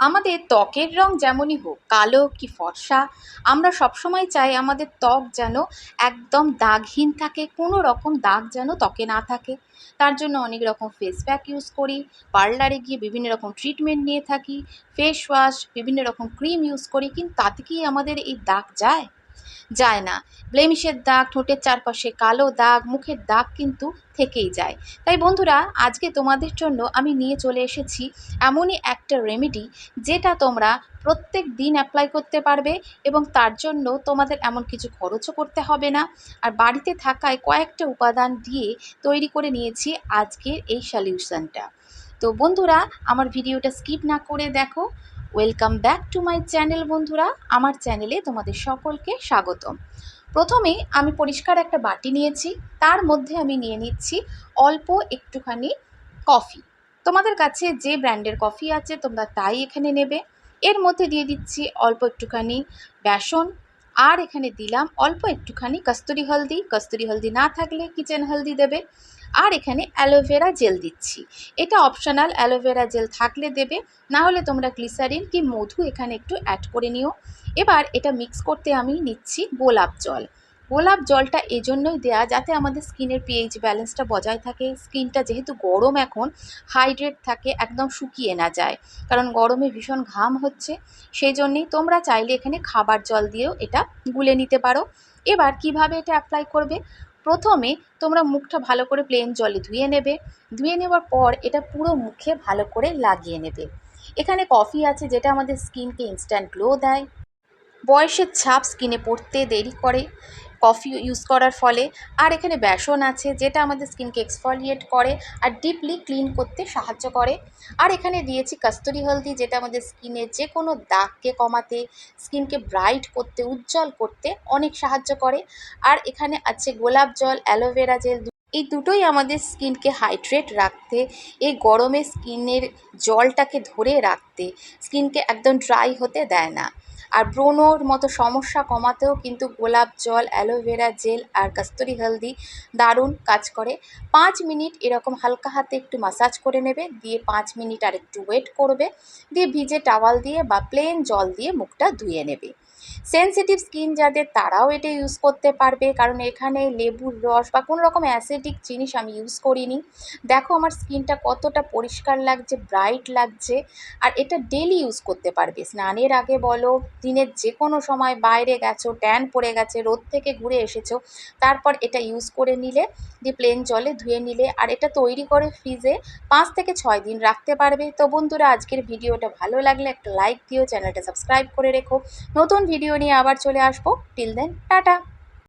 আমাদের ত্বকের রং যেমনই হোক, কালো কি ফর্সা, আমরা সবসময় চাই আমাদের ত্বক যেন একদম দাগহীন থাকে, কোনো রকম দাগ যেন ত্বকে না থাকে। তার জন্য অনেক রকম ফেস প্যাক ইউজ করি পার্লারে গিয়ে বিভিন্ন রকম ট্রিটমেন্ট নিয়ে থাকি ফেস ওয়াশ বিভিন্ন রকম ক্রিম ইউজ করি, কিন্তু তাতে কি আমাদের এই দাগ যায়? যায় না। ব্লেমিশের দাগ ঠোঁটের চারপাশে কালো দাগ, মুখের দাগ কিন্তু থেকেই যায়। তাই বন্ধুরা, আজকে তোমাদের জন্য আমি নিয়ে চলে এসেছি এমনই একটা রেমেডি যেটা তোমরা প্রত্যেক দিন অ্যাপ্লাই করতে পারবে এবং তার জন্য তোমাদের এমন কিছু খরচও করতে হবে না। আর বাড়িতে থাকায় কয়েকটা উপাদান দিয়ে তৈরি করে নিয়েছি আজকের এই সলিউশনটা তো বন্ধুরা, আমার ভিডিওটা স্কিপ না করে দেখো। Welcome back to my channel বন্ধুরা। আমার চ্যানেলে তোমাদের সকলকে স্বাগতম। প্রথমে আমি পরিষ্কার একটা বাটি নিয়েছি। তার মধ্যে আমি নিয়ে নিচ্ছি অল্প একটুখানি কফি। তোমাদের কাছে যে ব্র্যান্ডের কফি আছে, তোমরা তাই এখানে নেবে। এর মধ্যে দিয়ে দিচ্ছি অল্প একটুখানি বেসন। আর এখানে দিলাম অল্প একটুখানি কস্তুরি হলদি। কস্তুরি হলদি না থাকলে কিচেন হলদি দেবে। আর এখানে অ্যালোভেরা জেল দিচ্ছি। এটা অপশনাল অ্যালোভেরা জেল থাকলে দেবে, না হলে তোমরা গ্লিসারিন কি মধু এখানে একটু অ্যাড করে নিও। এবার এটা মিক্স করতে আমি নিচ্ছি গোলাপ জল। গোলাপ জলটা এই জন্যই দেয়া যাতে আমাদের স্কিনের পিএইচ ব্যালেন্সটা বজায় থাকে। স্কিনটা যেহেতু গরম এখন হাইড্রেট থাকে, একদম শুকিয়ে না যায়। কারণ গরমে ভীষণ ঘাম হচ্ছে সেই জন্যেই তোমরা চাইলে এখানে খাবার জল দিয়েও এটা গুলে নিতে পারো। এবার কীভাবে এটা অ্যাপ্লাই করবে? প্রথমে তোমরা মুখটা ভালো করে প্লেন জলে ধুয়ে নেবে। ধুয়ে নেওয়ার পর এটা পুরো মুখে ভালো করে লাগিয়ে নেবে। এখানে কফি আছে যেটা আমাদের স্কিনকে ইনস্ট্যান্ট গ্লো দেয়। বয়সের ছাপ স্কিনে পড়তে দেরি করে, কফি ইউজ করার ফলে। আর এখানে বেসন আছে, যেটা আমাদের স্কিনকে এক্সফলিয়েট করে আর ডিপলি ক্লিন করতে সাহায্য করে। আর এখানে দিয়েছি কস্তুরি হলদি যেটা আমাদের স্কিনে যে কোনো দাগকে কমাতে, স্কিনকে ব্রাইট করতে, উজ্জ্বল করতে অনেক সাহায্য করে। আর এখানে আছে গোলাপ জল অ্যালোভেরা জেল এই দুটোই আমাদের স্কিনকে হাইড্রেট রাখতে, এই গরমে স্কিনের জলটাকে ধরে রাখতে, স্কিনকে একদম ড্রাই হতে দেয় না। আর ব্রণর মতো সমস্যা কমাতেও কিন্তু গোলাপ জল অ্যালোভেরা জেল আর কস্তুরি হলদি দারুণ কাজ করে। পাঁচ মিনিট এরকম হালকা হাতে একটু মাসাজ করে নেবে, দিয়ে পাঁচ মিনিট আর একটু ওয়েট করবে, দিয়ে ভিজে টাওয়াল দিয়ে বা প্লেন জল দিয়ে মুখটা ধুয়ে নেবে। সেন্সিটিভ স্কিন যাদের তারাও এটা ইউজ করতে পারবে, কারণ এখানে লেবুর রস বা কোনো রকম অ্যাসিডিক জিনিস আমি ইউজ করিনি। দেখো আমার স্কিনটা কতটা পরিষ্কার লাগছে ব্রাইট লাগছে, আর এটা ডেলি ইউজ করতে পারবে। স্নানের আগে বলো দিনের যে কোনো সময় বাইরে গেছো ট্যান পড়ে গেছে, রোদ থেকে ঘুরে এসেছ, তারপর এটা ইউজ করে নিলে, দিয়ে প্লেন জলে ধুয়ে নিলে, আর এটা তৈরি করে ফ্রিজে পাঁচ থেকে ছয় দিন রাখতে পারবে। তো বন্ধুরা, আজকের ভিডিওটা ভালো লাগলে একটা লাইক দিও, চ্যানেলটা সাবস্ক্রাইব করে রেখো। নতুন ভিডিও নিয়ে আবার চলে আসব। Till then tata!